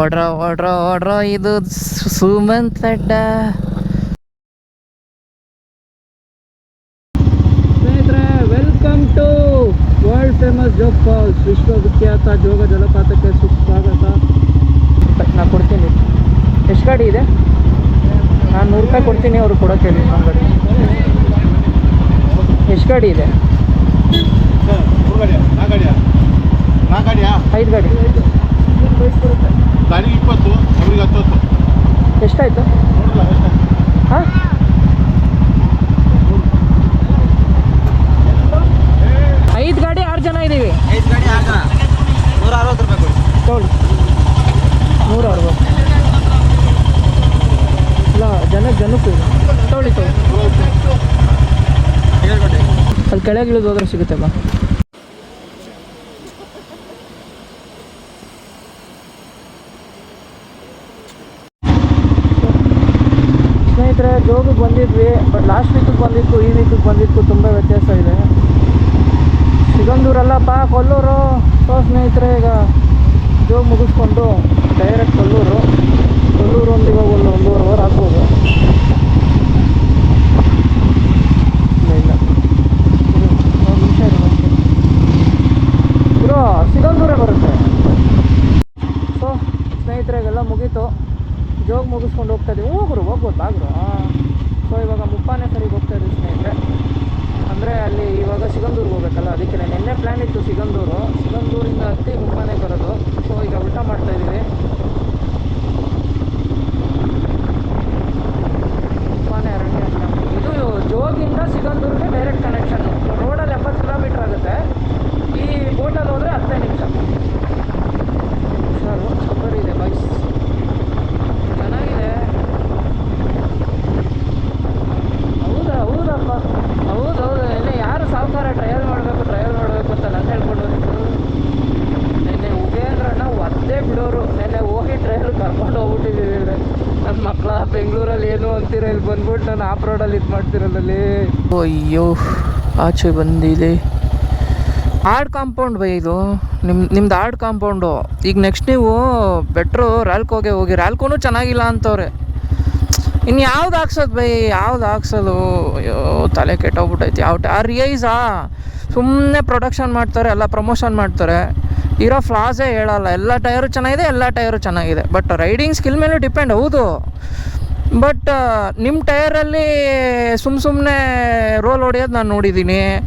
ಓಡ್ರ ಓಡ್ರ ಓಡ್ರ ಇದು ಸುಮಂತ್ ಅಡ್ಡ ಸ್ನೇಹಿತರೆ welcome to world famous Jog falls ವಿಶ್ವವಿಖ್ಯಾತ ಜೋಗ ಜಲಪಾತಕ್ಕೆ ಸುಸ್ವಾಗತ. ನಾ ಕೊಡ್ತೀನಿ. ಎಷ್ಟು ಗಾಡಿ ಇದೆ? ನಾನು ನೂರು ರೂಪಾಯಿ ಕೊಡ್ತೀನಿ ಅವ್ರು ಕೊಡೋಕೆ ಹೇಳಿ ನಮ್ಮ ಗಾಡಿ. ಎಷ್ಟು ಗಾಡಿ ಇದೆ? ಐದು ಗಾಡಿ. ಗಾಡಿ ಇಪ್ಪತ್ತು ಅವ್ರಿಗೆ ಹತ್ತತ್ತು. ಎಷ್ಟಾಯಿತು? ನೋಡಿಲ್ಲ ಎಷ್ಟಾಯ್ತು? ಹಾಂ? ಐದು ಗಾಡಿ ಆರು ಜನ ಇದ್ದೀವಿ ಐದು ಗಾಡಿ ಆರು ಜನ. ನೂರ ಅರವತ್ತು ರೂಪಾಯಿ ಕೊಡಿ. ತಗೊಳ್ಳಿ ನೂರ ಅರವತ್ತು. ಇಲ್ಲ ಜನ ಜನಕ್ಕೂ ಇದೆ ತಗೊಳ್ಳಿ ತಗೊಳ್ಳಿ ಅಲ್ಲಿ ಕೆಳಗೆ ಇಳಿದು ಹೋದ್ರೆ ಸಿಗುತ್ತೆ ಬಾ ಸ್ನೇಹಿತರೆ ಜೋಗಿಗೆ ಬಂದಿದ್ವಿ ಬಟ್ ಲಾಸ್ಟ್ ವೀಕಿಗೆ ಬಂದಿತ್ತು, ಈ ವೀಕಿಗೆ ಬಂದಿತ್ತು, ತುಂಬ ವ್ಯತ್ಯಾಸ ಇದೆ. ಸಿಗಂದೂರಲ್ಲಪ್ಪ ಕೊಲ್ಲೂರು. ಸೊ ಸ್ನೇಹಿತರೆ, ಈಗ ಜೋಗ್ ಮುಗಿಸ್ಕೊಂಡು ಡೈರೆಕ್ಟ್ ಕೊಲ್ಲೂರು. ಕೊಲ್ಲೂರು ಒಂದು ಇವಾಗ ಒಂದು ಒಂದೂವರೆ ಅವರ್ ಆಗ್ಬೋದು. ಇಲ್ಲ ಬರುತ್ತೆ. ಸೊ ಸ್ನೇಹಿತರಿಗೆಲ್ಲ ಮುಗೀತು. ಜೋಗ್ ಮುಗಿಸ್ಕೊಂಡು ಹೋಗ್ತಾ ಇದ್ದೀವಿ ಹೋಗ್ರು ಹೋಗ್ಬೋದು ಬಾಗ್ರು ಸೊ ಇವಾಗ ಮುಪ್ಪಾನೆ ಸರಿಗೆ ಹೋಗ್ತಾ ಇದ್ದೀವಿ ಸ್ನೇಹಿತರೆ. ಅಂದರೆ ಅಲ್ಲಿ ಇವಾಗ ಸಿಗಂದೂರ್ಗೆ ಹೋಗ್ಬೇಕಲ್ಲ, ಅದಕ್ಕೆ ನಿನ್ನೆ ಪ್ಲ್ಯಾನ್ ಇತ್ತು ಸಿಗಂದೂರು. ಸಿಗಂದೂರಿಂದ ಹತ್ತಿ ಮುಪ್ಪಾನೆ ಬರೋದು. ಸೊ ಈಗ ಊಟ ಮಾಡ್ತಾ ಇದ್ದೀವಿ ಮುಪ್ಪಾನೆ ಅರಣ್ಯ ಇದು ಜೋಗಿಂದ ಸಿಗಂದೂರ್ಗೆ ಡೈರೆಕ್ಟ್ ಕನೆಕ್ಷನ್ ರೋಡಲ್ಲಿ ಎಪ್ಪತ್ತು ಕಿಲೋಮೀಟ್ರ್ ಆಗುತ್ತೆ ಈ ಬೋಟಲ್ಲಿ ಹೋದರೆ ಹತ್ತೇ ನಿಮಿಷ ಹುಷಾರು ಸಫರ್ ಇದೆ ಬೈಸ್ ಚೆನ್ನಾಗಿದೆ ಹೌದಾ ಹೌದಪ್ಪ ಹೌದು ಹೌದು ನಿನ್ನೆ ಯಾರು ಸಾವುಕಾರ ಟ್ರಯಲ್ ಮಾಡಬೇಕು ಟ್ರಯಲ್ ಮಾಡಬೇಕು ಅಂತ ನಾನು ಹೇಳ್ಕೊಂಡು ಹೋಗಿದ್ದು ನಿನ್ನೆ ಉಗೇಂದ್ರ ಅಣ್ಣ ಒದ್ದೇ ಬಿಡೋರು ನಿನ್ನೆ ಹೋಗಿ ಟ್ರಯಲ್ ಕರ್ಕೊಂಡು ಹೋಗ್ಬಿಟ್ಟಿದ್ದೀವಿ ನನ್ನ ಮಕ್ಕಳ ಅಂತೀರ ಇಲ್ಲಿ ಬಂದ್ಬಿಟ್ಟು ನಾನು ಆಫ್ ರೋಡಲ್ಲಿ ಇದು ಮಾಡ್ತಿರೋದಲ್ಲಿ ಅಯ್ಯೋ, ಆಚೆ ಬಂದಿದೆ. ಆರ್ಡ್ ಕಾಂಪೌಂಡ್ ಬೈ ಇದು. ನಿಮ್ಮ ನಿಮ್ದು ಆರ್ಡ್ ಕಾಂಪೌಂಡು. ಈಗ ನೆಕ್ಸ್ಟ್ ನೀವು ಬೆಟ್ರು ರ್ಯಾಲ್ಕೋಗೆ ಹೋಗಿ ರ್ಯಾಲ್ಕೋನು ಚೆನ್ನಾಗಿಲ್ಲ ಅಂತವ್ರೆ. ಇನ್ನು ಯಾವ್ದು ಹಾಕ್ಸೋದು ಬೈ, ಯಾವ್ದು ಹಾಕ್ಸೋದು? ಅಯ್ಯೋ, ತಲೆ ಕೆಟ್ಟೋಗ್ಬಿಟ್ಟೈತಿ ಯಾವ ಆ ರಿಯೈಸಾ? ಸುಮ್ಮನೆ ಪ್ರೊಡಕ್ಷನ್ ಮಾಡ್ತಾರೆ, ಎಲ್ಲ ಪ್ರಮೋಷನ್ ಮಾಡ್ತಾರೆ. ಇರೋ ಫ್ಲಾಸೇ ಹೇಳಲ್ಲ. ಎಲ್ಲ ಟೈರು ಚೆನ್ನಾಗಿದೆ, ಎಲ್ಲ ಟೈರು ಚೆನ್ನಾಗಿದೆ. ಬಟ್ ರೈಡಿಂಗ್ ಸ್ಕಿಲ್ ಮೇಲೆ ಡಿಪೆಂಡ್ ಹೌದು. ಬಟ್ ನಿಮ್ಮ ಟಯರಲ್ಲಿ ಸುಮ್ಮ ಸುಮ್ಮನೆ ರೋಲ್ ಹೊಡೆಯೋದು ನಾನು ನೋಡಿದ್ದೀನಿ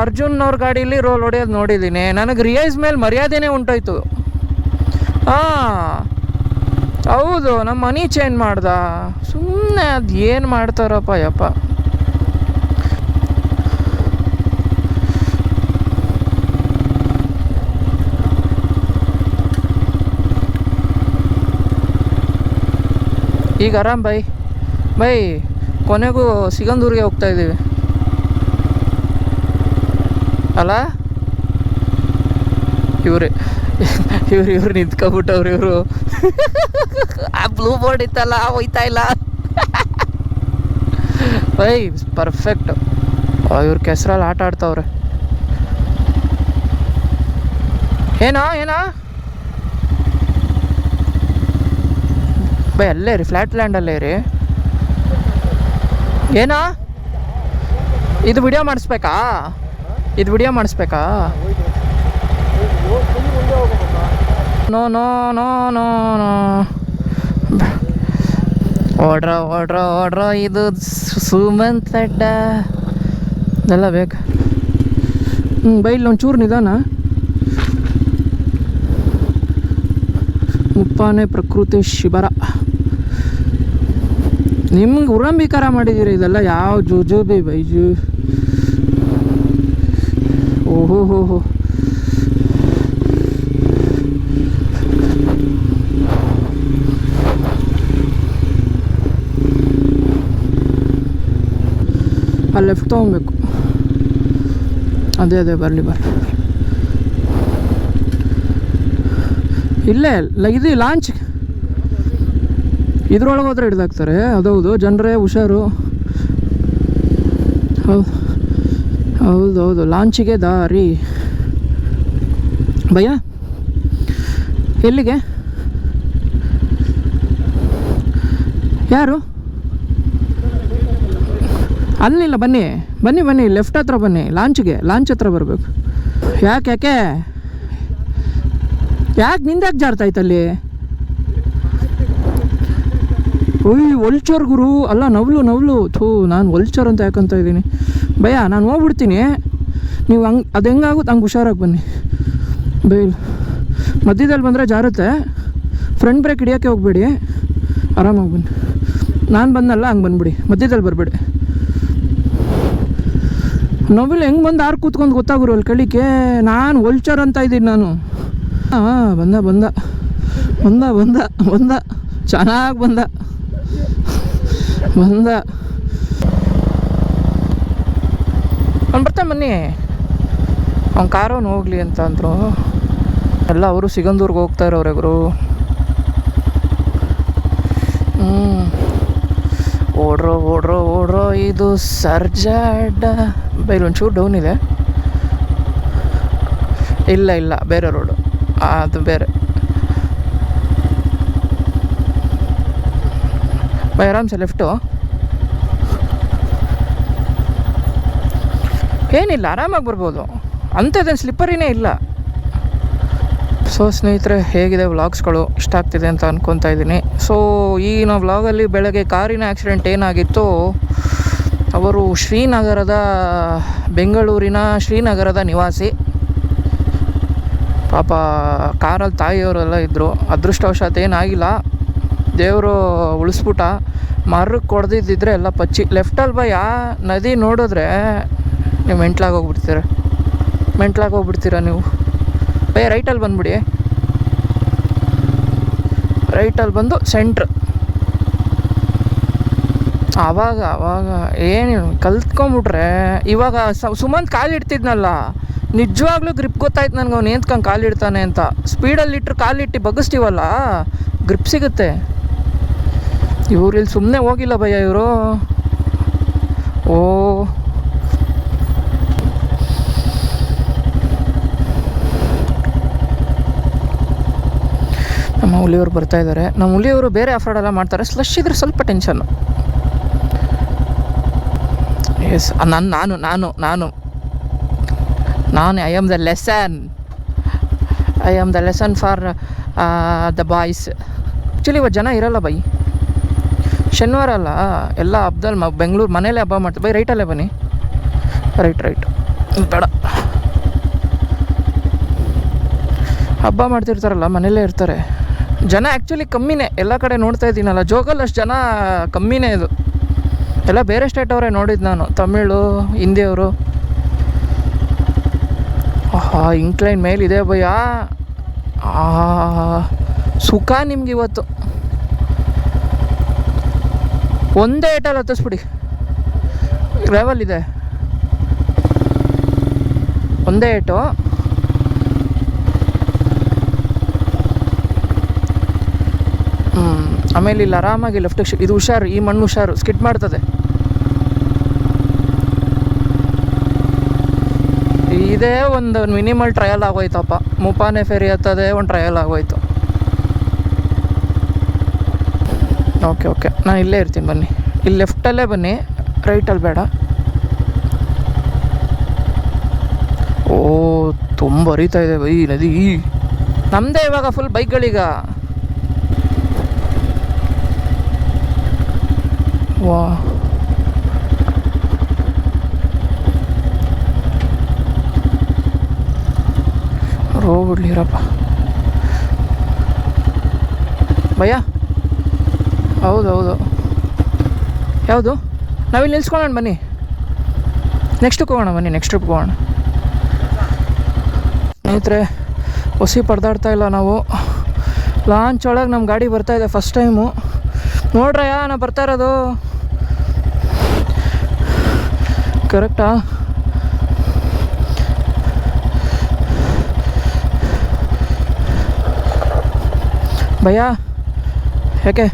ಅರ್ಜುನ್ ಅವ್ರ ಗಾಡೀಲಿ ರೋಲ್ ಹೊಡೆಯೋದು ನೋಡಿದ್ದೀನಿ ನನಗೆ ರಿಯೈಸ್ ಮೇಲೆ ಮರ್ಯಾದೆನೇ ಉಂಟೋಯ್ತು. ಹಾಂ. ಹೌದು ನಮ್ಮ ಮನಿ ಚೇಂಜ್ ಮಾಡ್ದ. ಸುಮ್ಮನೆ ಅದು ಏನು ಮಾಡ್ತಾರಪ್ಪ ಯಪ್ಪ. ಈಗ ಆರಾಮ್ ಬೈ ಬೈ ಕೊನೆಗೂ ಸಿಗಂದೂರಿಗೆ ಹೋಗ್ತಾ ಇದ್ದೀವಿ. ಅಲ್ಲ? ಇವ್ರೆ, ಇವ್ರು ಇವ್ರು ನಿಂತ್ಕೊಂಬಿಟ್ಟವ್ರು ಇವರು. ಆ ಬ್ಲೂ ಬೋರ್ಡ್ ಇತ್ತಲ್ಲ, ಹೋಯ್ತಾ ಇಲ್ಲ. ಬೈ ಪರ್ಫೆಕ್ಟ್ ಇವ್ರ ಕೆಸರಲ್ಲಿ ಆಟ ಆಡ್ತಾವ್ರೆ. ಏನೋ ಏನೋ? ಬೈ, ಅಲ್ಲೇ ರೀ ಫ್ಲ್ಯಾಟ್ ಲ್ಯಾಂಡಲ್ಲೇ ರೀ. ಏನಾ? ಇದು ವಿಡಿಯೋ ಮಾಡಿಸ್ಬೇಕಾ? ಇದು ವಿಡಿಯೋ ಮಾಡಿಸ್ಬೇಕಾ? No no no no no ಓಡ್ರ ಓಡ್ರ ಓಡ್ರ ಇದು ಸುಮಂತ್ ಅಡ್ಡ ಎಲ್ಲ ಬೇಕು. ಹ್ಞೂ ಬೈಲ್ ಒಂಚೂರು ನಿಧಾನ. ಮುಪ್ಪಾನೆ ಪ್ರಕೃತಿ ಶಿಬಿರ. ನಿಮ್ಗೆ ಉರಂಬಿಕಾರ ಮಾಡಿದ್ದೀರಿ ಇದೆಲ್ಲ? ಯಾವ ಜುಜುಬಿ ಬೈಜು? ಓಹೋ, ಹೋ ಹೋ. ಅಲ್ಲಿ ಲೆಫ್ಟ್ ತೊಗೊಬೇಕು. ಅದೇ ಅದೇ, ಬರಲಿ ಬರಲಿ. ಇಲ್ಲೇ ಇದು ಲಾಂಚ್ ಇದ್ರೊಳಗೆ ಹೋದ್ರೆ ಹಿಡ್ದಾಕ್ತಾರೆ. ಅದೌದು, ಜನರೇ ಹುಷಾರು. ಹೌದು ಹೌದು ಹೌದು. ಲಾಂಚಿಗೆ ದಾರಿ. ಭಯ್ಯ ಎಲ್ಲಿಗೆ? ಯಾರು? ಅಲ್ಲಿಲ್ಲ, ಬನ್ನಿ. ಬನ್ನಿ ಬನ್ನಿ. ಲೆಫ್ಟ್ ಹತ್ರ ಬನ್ನಿ. ಲಾಂಚ್ಗೆ, ಲಾಂಚ್ ಹತ್ರ ಬರಬೇಕು. ಯಾಕೆ ಯಾಕೆ? ಯಾಕೆ ನಿಂದ್ಯಾಕೆ ಜಾರ್ತಾ ಐತಲ್ಲಿ ಓಯ್ ಒಲ್ಚರ್ ಗುರು. ಅಲ್ಲ, ನವ್ಲು ನವ್ಲು. ಥೂ, ನಾನು ಒಲ್ಚರ್ ಅಂತ ಯಾಕಂತ ಇದ್ದೀನಿ. ಭಯ, ನಾನು ಹೋಗ್ಬಿಡ್ತೀನಿ. ನೀವು ಹಂಗೆ, ಅದು ಹೆಂಗಾಗುತ್ತೆ? ಹಂಗೆ ಹುಷಾರಾಗಿ ಬನ್ನಿ. ಬೈಲ್. ಮಧ್ಯದಲ್ಲಿ ಬಂದರೆ ಜಾರುತ್ತೆ. ಫ್ರಂಟ್ ಬ್ರೇಕ್ ಹಿಡಿಯೋಕ್ಕೆ ಹೋಗ್ಬೇಡಿ. ಆರಾಮಾಗಿ ಬನ್ನಿ. ನಾನು ಬಂದಲ್ಲ ಹಂಗೆ ಬಂದ್ಬಿಡಿ. ಮಧ್ಯದಲ್ಲಿ ಬರಬೇಡಿ. ನವಿಲ್ ಹೆಂಗೆ ಬಂದು ಆರು ಕೂತ್ಕೊಂಡು ಗೊತ್ತಾಗುರು ಅಲ್ಲಿ ಕಳಿಕೆ ನಾನು ಒಲ್ಚರ್ ಅಂತ ಇದ್ದೀನಿ ನಾನು. ಹಾಂ, ಬಂದ ಬಂದ. ಬಂದ ಬಂದ ಬಂದ. ಚೆನ್ನಾಗಿ ಬಂದ. ಬಂದ. ಅವ್ನು ಬರ್ತಾನೆ ಬನ್ನಿ. ಅವ್ನ ಕಾರವನು ಹೋಗ್ಲಿ ಅಂತ ಅಂದರು. ಎಲ್ಲ ಅವರು ಸಿಗಂದೂರ್ಗೆ ಹೋಗ್ತಾ ಇರೋರೆ ಗುರು. ಹ್ಞೂ ಓಡ್ರೋ ಓಡ್ರೋ ಓಡ್ರೋ, ಇದು ಸರ್ಜಾಡ. ಬೈಲ್ ಒಂಚೂರು ಡೌನ್ ಇದೆ. ಇಲ್ಲ ಇಲ್ಲ, ಬೇರೆ ರೋಡು. ಅದು ಬೇರೆ. ಬೈ ಆರಾಮ್ಸೆ ಲೆಫ್ಟು ಏನಿಲ್ಲ, ಆರಾಮಾಗಿ ಬರ್ಬೋದು. ಅಂಥದ್ದೇನು ಸ್ಲಿಪ್ಪರಿನೇ ಇಲ್ಲ. ಸೊ ಸ್ನೇಹಿತರೆ, ಹೇಗಿದೆ ವ್ಲಾಗ್ಸ್ಗಳು ಇಷ್ಟ ಆಗ್ತಿದೆ ಅಂತ ಅನ್ಕೊತಾ ಇದ್ದೀನಿ. ಸೊ ಈಗಿನ ವ್ಲಾಗಲ್ಲಿ ಬೆಳಗ್ಗೆ ಕಾರಿನ ಆಕ್ಸಿಡೆಂಟ್ ಏನಾಗಿತ್ತು, ಅವರು ಶ್ರೀನಗರದ, ಬೆಂಗಳೂರಿನ ಶ್ರೀನಗರದ ನಿವಾಸಿ. ಪಾಪ, ಕಾರಲ್ಲಿ ತಾಯಿಯವರೆಲ್ಲ ಇದ್ದರು ಅದೃಷ್ಟವಶಾತ್ ಏನಾಗಿಲ್ಲ. ದೇವರು ಉಳಿಸ್ಬಿಟ್ಟ ಮರಕ್ಕೆ ಕೊಡ್ದಿದ್ದಿದ್ರೆ ಎಲ್ಲ ಪಚ್ಚಿ. ಲೆಫ್ಟಲ್ಲಿ ಬೈ ನದಿ ನೋಡಿದ್ರೆ ನೀವು ಮೆಂಟ್ಲಾಗಿ ಹೋಗ್ಬಿಡ್ತೀರ. ಮೆಂಟ್ಲಾಗಿ ಹೋಗ್ಬಿಡ್ತೀರ ನೀವು. ಬೈ ರೈಟಲ್ಲಿ ಬಂದ್ಬಿಡಿ. ರೈಟಲ್ಲಿ ಬಂದು ಸೆಂಟ್ರ್ ಆವಾಗ ಆವಾಗ ಏನು ಕಲ್ತ್ಕೊಂಬಿಟ್ರೆ, ಇವಾಗ ಸುಮಂತ್ ಕಾಲಿಡ್ತಿದ್ನಲ್ಲ ನಿಜವಾಗ್ಲೂ ಗ್ರಿಪ್ ಗೊತ್ತಾಯ್ತು ನನಗೆ ಅವ್ನು ಏಂತ್ಕೊಂಡು ಕಾಲಿಡ್ತಾನೆ ಅಂತ. ಸ್ಪೀಡಲ್ಲಿ ಇಟ್ಟರು ಕಾಲಿಟ್ಟು ಬಗ್ಗಿಸ್ತೀವಲ್ಲ ಗ್ರಿಪ್ ಸಿಗುತ್ತೆ. ಇವ್ರು ಇಲ್ಲಿ ಸುಮ್ಮನೆ ಹೋಗಿಲ್ಲ ಭಯ್ಯ ಇವರು. ಓ. ನಮ್ಮ ಹುಲಿಯವರು ಬರ್ತಾ ಇದ್ದಾರೆ ನಮ್ಮ ಹುಲಿಯವರು ಬೇರೆ ಆಫ್ರೋಡ್ ಎಲ್ಲ ಮಾಡ್ತಾರೆ. ಸ್ಲಶ್ ಇದ್ರೆ ಸ್ವಲ್ಪ ಟೆನ್ಷನ್ನು ಎಸ್ ನಾನು ನಾನು ನಾನು ನಾನು. ನಾನು I am the lesson I am the lesson for the boys actually ಇವತ್ತು ಜನ ಇರಲ್ಲ ಬೈ ಶನಿವಾರ ಅಲ್ಲ, ಎಲ್ಲ ಹಬ್ಬದಲ್ಲಿ ಮ, ಬೆಂಗಳೂರು ಮನೇಲೆ ಹಬ್ಬ ಮಾಡ್ತೀವಿ ಬೈ ರೈಟಲ್ಲೇ ಬನ್ನಿ. ರೈಟ್ ರೈಟ್ ಬೇಡ. ಹಬ್ಬ ಮಾಡ್ತಿರ್ತಾರಲ್ಲ ಮನೇಲೇ ಇರ್ತಾರೆ. ಜನ ಆ್ಯಕ್ಚುಲಿ ಕಮ್ಮಿನೇ, ಎಲ್ಲ ಕಡೆ ನೋಡ್ತಾ ಇದ್ದೀನಲ್ಲ ಜೋಗಲ್ಲಿ ಅಷ್ಟು ಜನ ಕಮ್ಮಿನೇ ಇದು. ಎಲ್ಲ ಬೇರೆ ಸ್ಟೇಟ್ ಅವರೇ ನೋಡಿದ್ದು ನಾನು, ತಮಿಳು, ಹಿಂದಿಯವರು. ಆಹಾ ಇಂಕ್ಲೈನ್ ಮೇಲಿದೆ ಭಯ್ಯ. ಆ ಸುಖ ನಿಮ್ಗೆ ಇವತ್ತು ಒಂದೇ ಏಟಲ್ಲಿ ಹತ್ತಿಸ್ಬಿಡಿ. ಟ್ರಾವೆಲ್ ಇದೆ. ಒಂದೇ ಏಟು ಆಮೇಲೆ ಇಲ್ಲಿ ಆರಾಮಾಗಿ ಲೆಫ್ಟಿಗೆ ಇದು ಹುಷಾರು, ಈ ಮಣ್ಣು ಹುಷಾರು ಸ್ಕಿಟ್ ಮಾಡ್ತದೆ. ಇದೇ ಒಂದು ಮಿನಿಮಲ್ ಟ್ರಯಲ್ ಆಗೋಯ್ತಪ್ಪ. ಮುಪಾನೆ ಫೇರಿ ಹತ್ತದೆ ಒಂದು ಟ್ರಯಲ್ ಆಗೋಯ್ತು. Okay okay. ನಾನು ಇಲ್ಲೇ ಇರ್ತೀನಿ, ಬನ್ನಿ. ಇಲ್ಲಿ ಲೆಫ್ಟಲ್ಲೇ ಬನ್ನಿ. ರೈಟಲ್ಲಿ ಬೇಡ. ಓ, ತುಂಬ ಹರಿತಾ ಇದೆ ಬೈ ನದಿ. ನಮ್ಮದೇ ಇವಾಗ ಫುಲ್ ಬೈಕ್ಗಳೀಗ. ವಾ. ಹೋಗ್ಬಿಡ್ಲಿರಪ್ಪ ಭಯ್ಯ. ಹೌದು ಹೌದು ಯಾವುದು? ನಾವಿಲ್ಲಿ ನಿಲ್ಸ್ಕೊಳ್ಳೋಣ, ಬನ್ನಿ. ನೆಕ್ಸ್ಟ್ ಹೋಗೋಣ, ಬನ್ನಿ ನೆಕ್ಸ್ಟ್ ಟ್ರಿಪ್ ಹೋಗೋಣ. ಸ್ನೇಹಿತರೆ ಹೊಸಿ ಪಡ್ದಾಡ್ತಾ ಇಲ್ಲ ನಾವು. ಲಾಂಚ್ ಒಳಗೆ ನಮ್ಮ ಗಾಡಿ ಬರ್ತಾ ಇದೆ ಫಸ್ಟ್ ಟೈಮು ನೋಡ್ರಯ್ಯ ನಾ ಬರ್ತಾ ಇರೋದು. ಕರೆಕ್ಟಾ ಭಯ ಯಾಕೆ?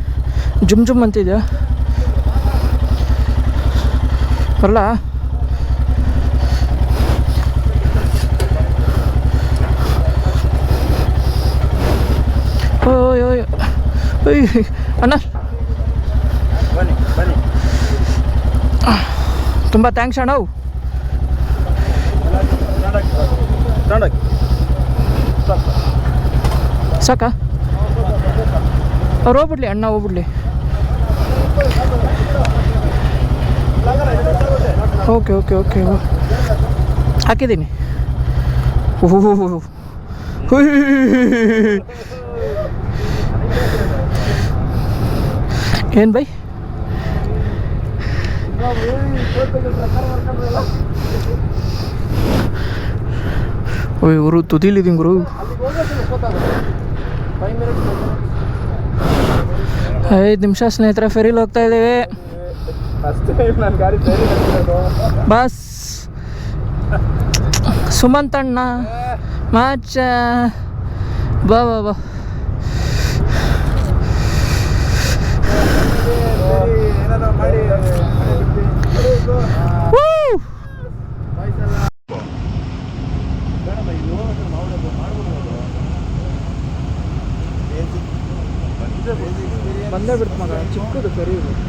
ಜುಮ್ ಜುಮ್ ಅಂತಿದ್ಯಾ ಬರಲ್ಲ ಓಯ್ ಓಯ್ ಅಣ್ಣ. ತುಂಬ ಥ್ಯಾಂಕ್ಸ್ ಅಣ್ಣ. ಸಾಕಾ? ಅವ್ರು ಹೋಗ್ಬಿಡ್ಲಿ ಅಣ್ಣ ಹೋಗ್ಬಿಡ್ಲಿ. ಓಕೆ ಓಕೆ ಓಕೆ ಹಾಕಿದ್ದೀನಿ. ಓಹೋ ಏನು ಬೈ? ಓಯ್ ಗುರು ತುದಿಲಿದ್ದೀನಿ ಗುರು. ಐದು ನಿಮಿಷ ಸ್ನೇಹಿತರೆ ಫೆರಿಲಿ ಹೋಗ್ತಾ ಇದ್ದೀವಿ. ಬಸ್. ಸುಮಂತ್ ಅಣ್ಣ. ಮಾಚ. ಬಾ ಬಾ ಬಾ! ಬಂದೇ ಬಿಡ್ತು ಮಗ ಚಿಕ್ಕದು ಕರಿಯೋದು ಇದು.